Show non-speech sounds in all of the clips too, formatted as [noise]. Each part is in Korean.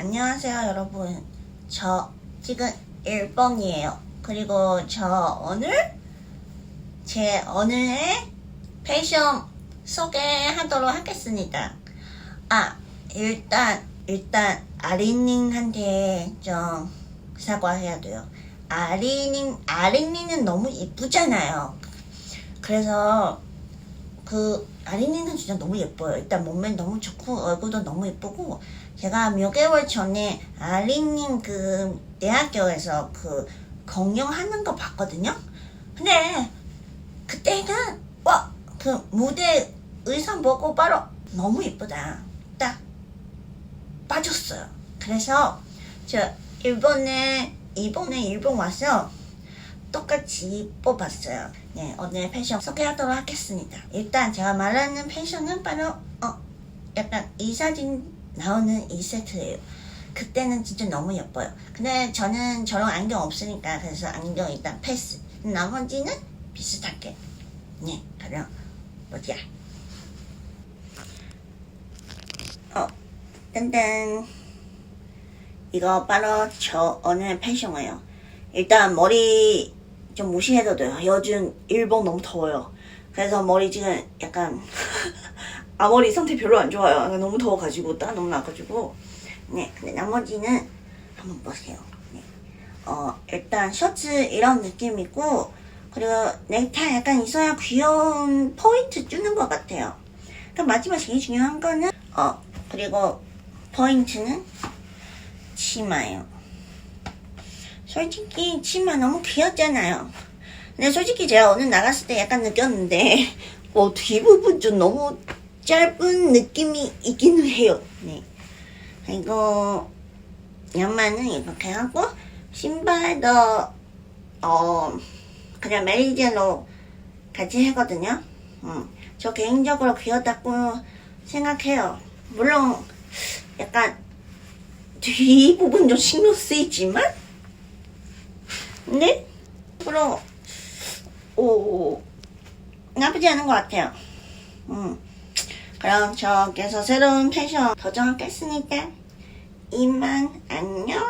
안녕하세요, 여러분. 저 지금 일본이에요. 그리고 저 오늘 제 오늘의 패션 소개하도록 하겠습니다. 아, 일단 일단 아린님한테 좀 사과해야 돼요. 아린님 아린님은 너무 이쁘잖아요. 그래서 그 아린이는 진짜 너무 예뻐요. 일단 몸매 너무 좋고 얼굴도 너무 예쁘고 제가 몇 개월 전에 아린님 그 대학교에서 그 공연하는 거 봤거든요. 근데 그때는 와 그 무대 의상 보고 바로 너무 예쁘다. 딱 빠졌어요. 그래서 저 일본에 이번에 일본 와서 똑같이 뽑았어요. 네, 오늘 패션 소개하도록 하겠습니다. 일단 제가 말하는 패션은 바로 어 약간 이 사진 나오는 이 세트예요. 그때는 진짜 너무 예뻐요. 근데 저는 저런 안경 없으니까 그래서 안경 일단 패스. 나머지는 비슷하게. 네, 그럼 보자. 어, 딴딴. 이거 바로 저 오늘 패션이에요. 일단 머리 좀 무시해도 돼요. 요즘 일본 너무 더워요. 그래서 머리 지금 약간 [laughs] 앞머리 상태 별로 안 좋아요. 너무 더워가지고 땀 너무 나가지고 네 근데 나머지는 한번 보세요. 네. 어 일단 셔츠 이런 느낌이고 그리고 넥타이 약간 있어야 귀여운 포인트 주는 것 같아요. 그럼 마지막 제일 중요한 거는 어 그리고 포인트는 치마예요. 솔직히 치마 너무 귀엽잖아요. 근데 솔직히 제가 오늘 나갔을 때 약간 느꼈는데 뭐 [laughs] 뒷부분 좀 너무 짧은 느낌이 있기는 해요. 네. 그리고 양말은 이렇게 하고 신발도 어 그냥 메리제로 같이 하거든요. 음, 저 개인적으로 귀엽다고 생각해요. 물론 약간 뒷부분 좀 신경 쓰이지만 네? 앞으로 오 나쁘지 않은 것 같아요. 음. 그럼 저께서 새로운 패션 도전하겠으니까 이만 안녕.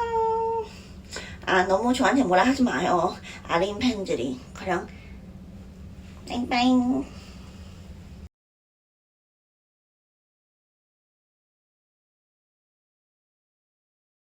아 너무 저한테 뭐라 하지 마요. 아린 팬들이. 그럼 빠이빠이.